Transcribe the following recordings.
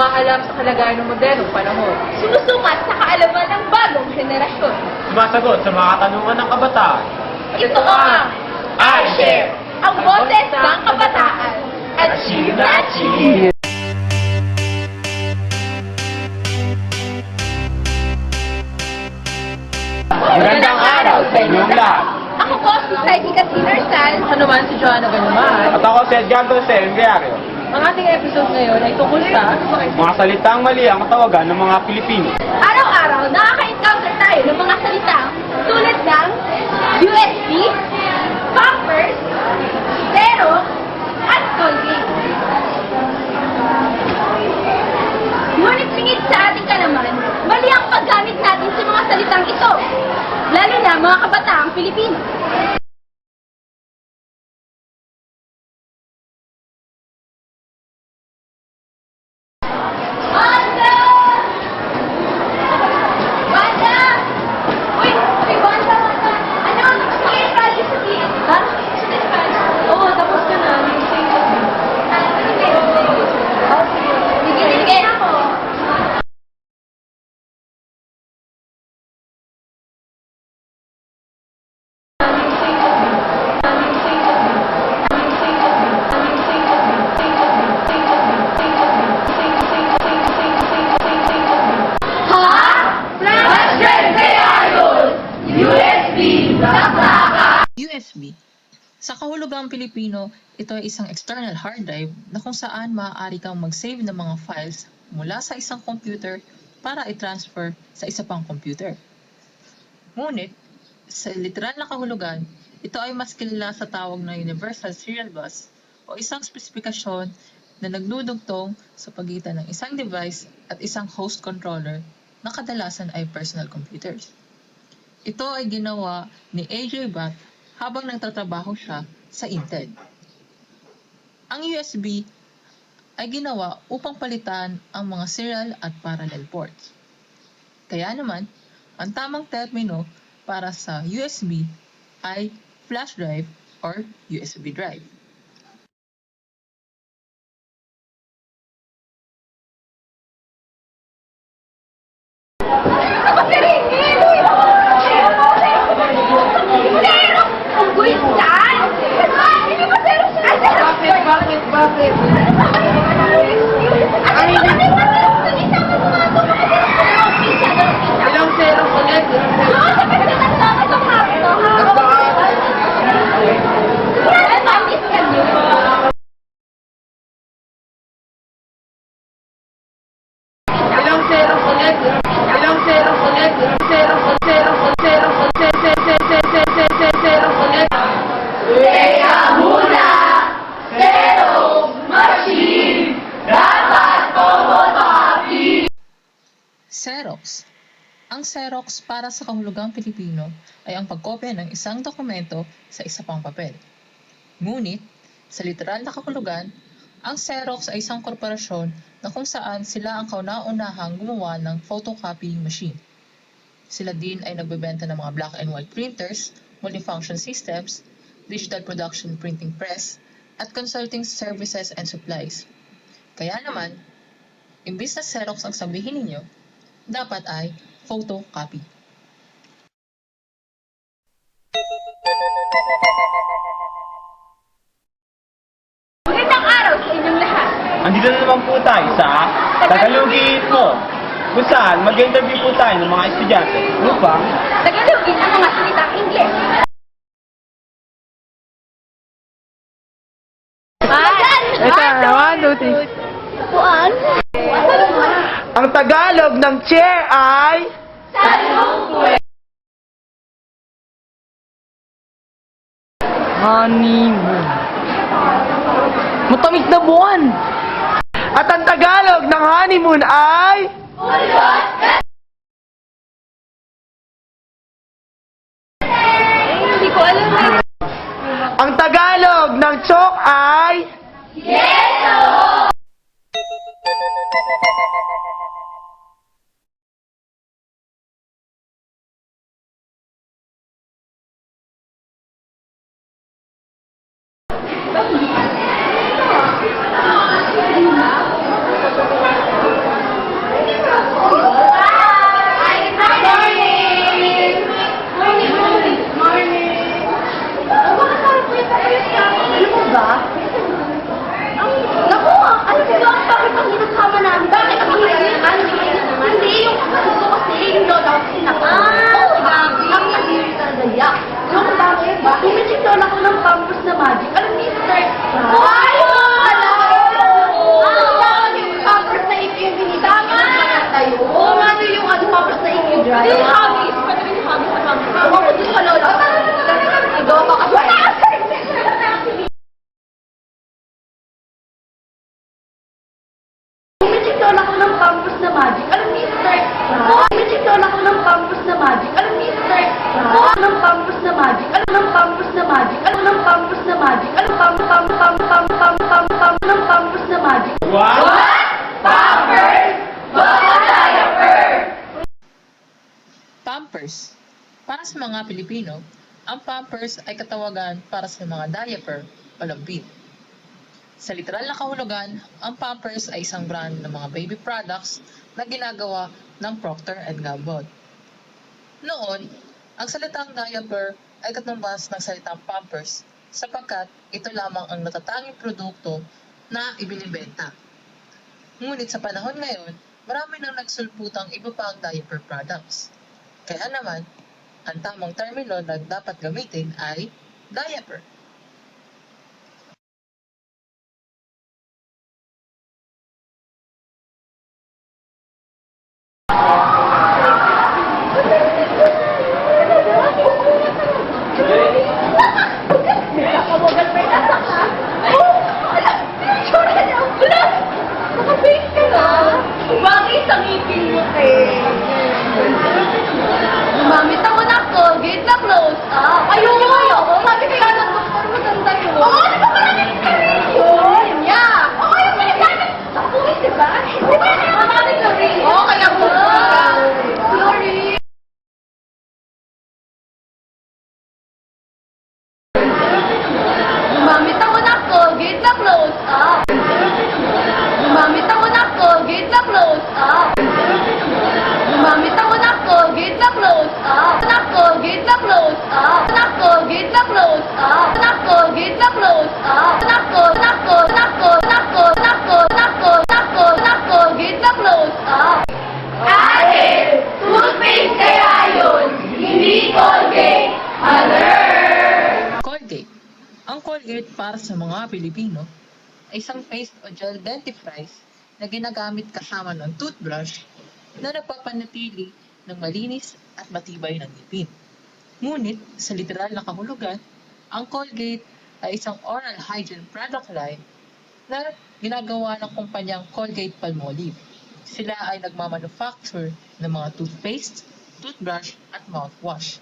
Umaalam sa kalagayan ng modernong panahon. Sumusukat sa kaalaman ng bagong henerasyon. Sumasagot sa mga katanungan ng kabataan. Ito ang iShare, ang boses ng kabataan. Achieve na achieve! Magandang araw sa inyong lahat. Ako po si Psyche Casino Sal. Ako naman si Joanna Ganuman. At ako si Edgardo Serengario. Ang ating episode ngayon ay tungkol sa Mga salitang mali ang tawagan ng mga Pilipino. Araw-araw, nakaka-encounter tayo ng mga salitang tulad ng USB, Pampers, Xerox, at Colgate. Ngunit pingit sa ating kalaman, mali ang paggamit natin sa mga salitang ito, lalo na mga kabataang Pilipino. Wanda! Wanda! Uy! Uy, Wanda, Wanda! Ano? May project sa PS, ha? Sa project? Oo, tapos ka na. Sige, sige ako. Ha? Flash drive kaya yun! USB! Baka! USB. Sa kahulugang Pilipino, ito ay isang external hard drive na kung saan maaari kang mag-save ng mga files mula sa isang computer para i-transfer sa isa pang computer. Ngunit, sa literal na kahulugan, ito ay mas kilala sa tawag na Universal Serial Bus o isang spesifikasyon na nagdudugtong sa pagitan ng isang device at isang host controller na kadalasan ay personal computers. Ito ay ginawa ni AJ Batt habang nagtatrabaho siya sa Intel. Ang USB ay ginawa upang palitan ang mga serial at parallel ports. Kaya naman, ang tamang termino para sa USB ay flash drive or USB drive. Ako si Ringy! Zero! Ang guisan! Hindi ba zero siya? Bakit? Bakit? Ito? Ilang zero ulit? Ilang zero? Oo, sa pagkakataon lang itong hapon. Yan, mamiss ka niyo. Ilang zero ulit? Ilang zero ulit? Ilang zero ulit? Zero ulit? Zero ulit? Zero ulit? Zero ulit? Zero ulit? Zero ulit? Kaya muna, zero machine, dapat photocopy. Xerox. Ang Xerox sa kahulugang Pilipino ay ang pagkopya ng isang dokumento sa isa pang papel. Ngunit, sa literal na kahulugan, ang Xerox ay isang korporasyon na kung saan sila ang kauna-unahang gumawa ng photocopying machine. Sila din ay nagbebenta ng mga black and white printers, multifunction systems, digital production printing press, at consulting services and supplies. Kaya naman, imbis na Xerox ang sabihin ninyo, dapat ay photocopy. Magandang araw sa inyong lahat. Andito na naman po tayo sa Tagalogin mo. Kung saan mag-interview po tayo ng mga estudyante upang Tagalogin ang mga salitang Ingles. Ito, one, two, three. Ang Tagalog ng chair ay Honeymoon. Matamig na buwan. At ang Tagalog ng honeymoon ay. Ang Tagalog ng chok ay mga Pilipino, ang Pampers ay katawagan para sa mga diaper o lambing. Sa literal na kahulugan, ang Pampers ay isang brand ng mga baby products na ginagawa ng Procter Gamble. Noon, ang salitang diaper ay katumbas ng salitang Pampers sapagkat ito lamang ang natatanging produkto na ibinibenta. Ngunit sa panahon ngayon, marami nang nagsulputang iba pang diaper products. Kaya naman, ang tamang termino na dapat gamitin ay diaper. Bakit ang? Gumamit ako ng Colgate na close up. Ayoko, ayoko. Sabi kaya ng doktor, maganda yun. Oo, di ba pala yun? Yeah. Oo, yung pinagamit sa buwis, di ba? Di ba yung pinagamit sa rin? Oo, kaya po. Sorry. Gumamit ako ng Colgate na close up. Gumamit ako ng Colgate na close up. Gumamit ako ng Colgate na close up. Ng Colgate na close up. Ng Colgate na close up. Ng Colgate na close up. Ng Col ng Col ng Col ng Col ng Col ng Col ng Col ng Colgate na close up. Ate, toothpaste kaya yun, hindi Colgate. Alert! Colgate. Ang Colgate para sa mga Pilipino ay isang paste o gel dentifrice na ginagamit kasama ng toothbrush na nagpapanatili ng malinis at matibay ng ngipin. Ngunit, sa literal na kahulugan, ang Colgate ay isang oral hygiene product line na ginagawa ng kumpanyang Colgate Palmolive. Sila ay nagmamanufacture ng mga toothpaste, toothbrush at mouthwash.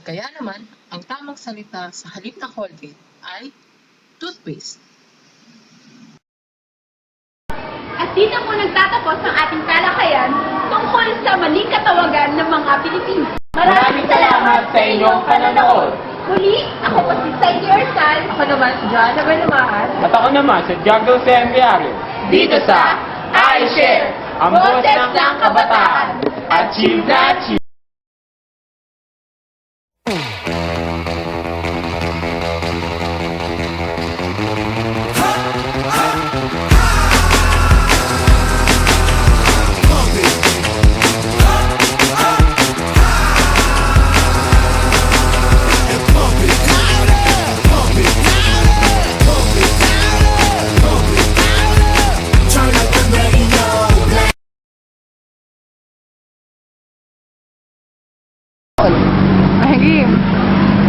Kaya naman, ang tamang salita sa halip na Colgate ay toothpaste. At dito po nagtatapos ang ating talakayan tungkol sa maling katawagan ng mga Pilipino. Maraming salamat sa inyong panonood. Muli, ako po si Sadie Orsal. Ako naman si John Naman. At ako naman sa Jago Sembiario. Dito sa iShare, ang boses ng kabataan. Achieve na achieve.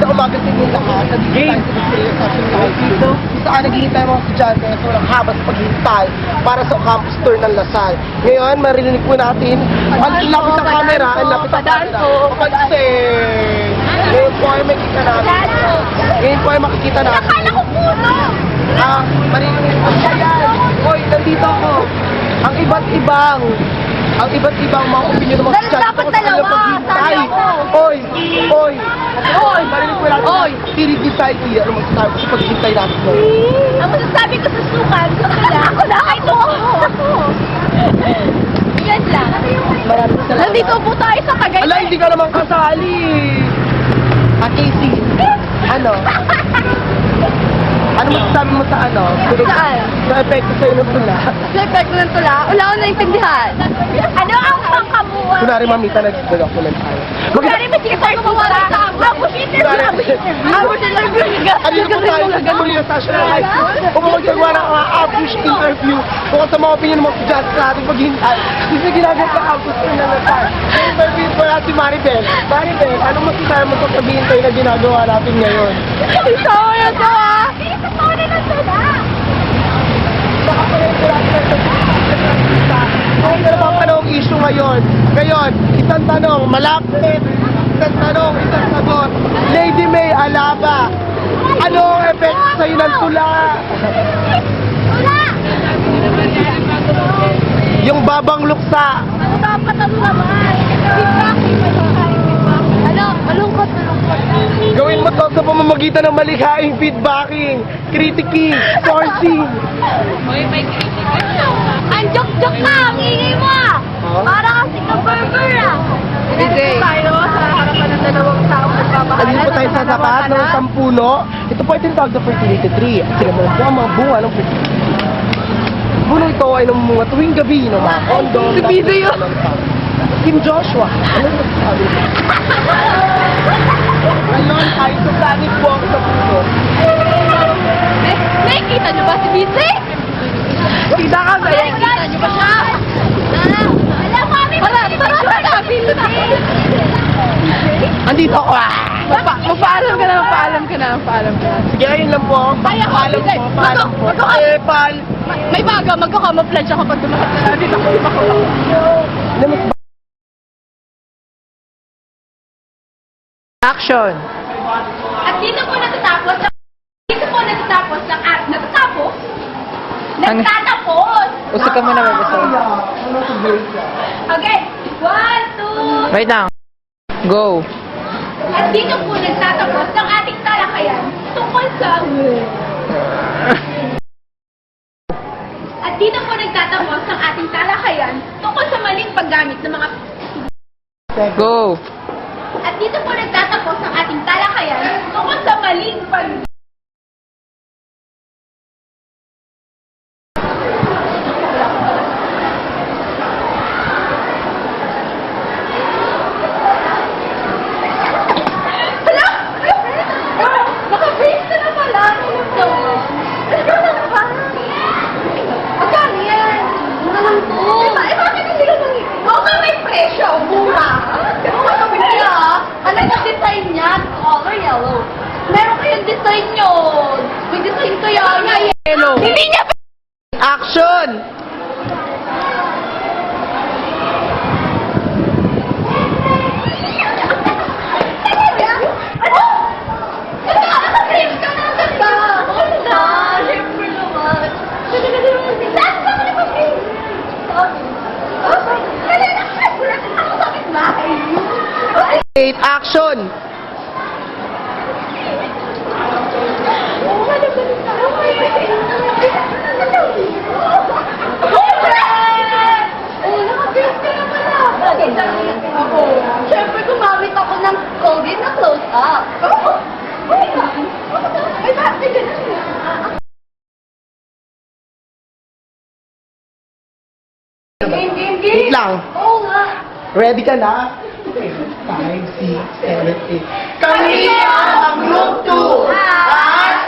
Sa umaga inyo lahat, nandito tayo sa Fashion Live. Kung saan naghihintay mga estudyante sa walang habas paghihintay para sa campus tour ng Lasal. Ngayon, maririnig po natin, ang lapit ang camera, ang lapit ang camera. Papansin! Ngayon po ay makikita natin. Ngayon po ay makikita natin. Akala ko puno! Ah, maririnig po siya yan. Hoy, nandito ako. Ang iba't ibang ang iba't ibang mga opinion ng mga Dahil estudyante dapat tungkol dalawa, paghihintay. sabi ako. Oy, oy, oy, marinig po natin. Oy, i-decide ko yan. Ano masasabi ko sa paghihintay natin ngayon? Ang masasabi ko sa sukan, sa kala, ako na, ito ako. Yan lang. Maraming salamat. Nandito po tayo sa Tagaytay. Ala, hindi ka naman kasali. At Casey, ano? Ano masasabi mo sa ano? Saan? Sa epekto sa'yo ng tula. Sa epekto ng tula, wala ko naintindihan. Ano ang pangkamuha? Kunwari, mamita, nag-document tayo. Kunwari, may sinisar ko wala sa Ambush interview! Ambush interview! Ano yung tayo sa muli ng National High School? Kung magagawa ng mga ambush interview kung sa mga opinion mga estudyante sa ating paghintay. Kasi ginagawa sa campus ko na natin. Interview po natin si Maribel. Maribel, anong masasabi mo sa paghintay na ginagawa natin ngayon? Ito na na ng tula! Baka pa rin sila Kung ano bang panong issue ngayon? Ngayon, isang tanong, malapit. Isang tanong, isang sagot. Lady May Alaba, ano ang epekto sa'yo ng tula? Tula! Yung babang luksa. Ano dapat ang laman? Feedback! Ano? Malungkot Gawin mo to sa pamamagitan ng malikhaing feedbacking, critiquing, sourcing. Ang jok-jok ka! Ang ingay mo ah! Para kasi ka burger ah! Hindi. tayo sa harapan ng dalawang taong nagmamahalan. Nandito po tayo sa tapat ng isang puno. Ito po ay tinatawag na fertility tree. At sila mo po ang mga bunga ng fertility tree. Puno ito ay namumunga tuwing gabi ng mga kondo. Si Bido yun. Kim Joshua. Ano yung sabi sa planet walk sa puno. Nakikita niyo ba si Bisi? Kita ka ba? Nakikita niyo ba siya? Alam mo kami Tara, tara, tara! Andito ako. Ah! Mapa mapaalam ka na, mapaalam ka na, mapaalam ka na. Sige, ayun lang po. Paalam po, paalam po. Mag- mag- Eh, pal. May baga, magkakamuflage ako pag dumakas na natin ako. Namas Action! At dito po natatapos ang dito po natatapos ang at natatapos nagtatapos Usap ka muna, Bebe Sol. Okay, one, two, Wait lang. Go. at dito po nagtatapos ang ating talakayan tungkol sa at dito po nagtatapos ang ating talakayan tungkol sa maling paggamit ng mga Go. At dito po nagtatapos ang ating talakayan tungkol sa maling pag Hala! Naka-face ka na pala. Ito. Ito na ba? Magkano yan? Mura lang to. Eh, bakit hindi ka nang... Okay, may presyo. Mura. Pero makabili ah. Ano yung design niya? Color yellow. Meron kayong design yun. Design kaya nga Hello. Hindi niya Action! Ano? up. Oh! Wait, may Ready ka na? 5, 6, 7, 8. Kami ang Group 2 at